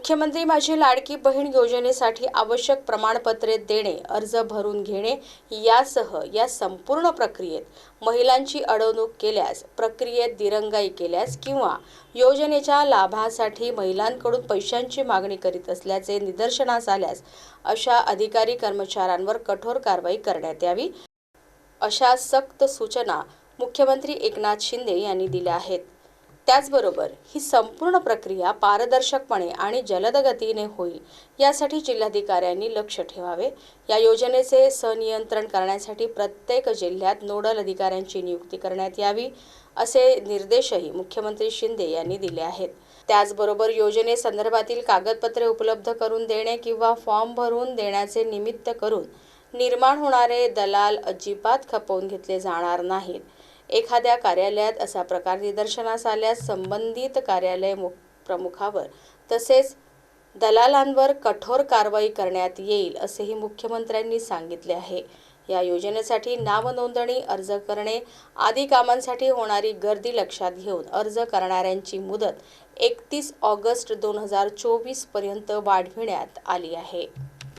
मुख्यमंत्री माझी लाडकी बहीण योजनेसाठी आवश्यक प्रमाणपत्रे देणे अर्ज भरून घेणे यासह या संपूर्ण प्रक्रियेत महिलांची अडवणूक केल्यास प्रक्रियेत दिरंगाई केल्यास किंवा योजनेच्या लाभासाठी महिलांकडून पैशांची मागणी करीत असल्याचे निदर्शनास आल्यास अशा अधिकारी कर्मचाऱ्यांवर कठोर कारवाई करण्यात यावी अशा सक्त सूचना मुख्यमंत्री एकनाथ शिंदे यांनी दिल्या आहेत. त्याचबरोबर ही संपूर्ण प्रक्रिया पारदर्शकपणे आणि जलदगतीने होईल यासाठी जिल्हाधिकाऱ्यांनी लक्ष ठेवावे. या योजनेचे सनियंत्रण करण्यासाठी प्रत्येक जिल्ह्यात नोडल अधिकाऱ्यांची नियुक्ती करण्यात यावी असे निर्देशही मुख्यमंत्री शिंदे यांनी दिले आहेत. त्याचबरोबर योजनेसंदर्भातील कागदपत्रे उपलब्ध करून देणे किंवा फॉर्म भरून देण्याचे निमित्त करून निर्माण होणारे दलाल अजिबात खपवून घेतले जाणार नाहीत. एखाद्या कार्यालयात असा प्रकार निदर्शनास आल्यास संबंधित कार्यालय मु प्रमुखावर तसेच दलालांवर कठोर कारवाई करण्यात येईल असेही मुख्यमंत्र्यांनी सांगितले आहे. या योजनेसाठी नावनोंदणी अर्ज करणे आदी कामांसाठी होणारी गर्दी लक्षात घेऊन अर्ज करणाऱ्यांची मुदत एकतीस ऑगस्ट दोन हजार चोवीसपर्यंत वाढविण्यात आली आहे.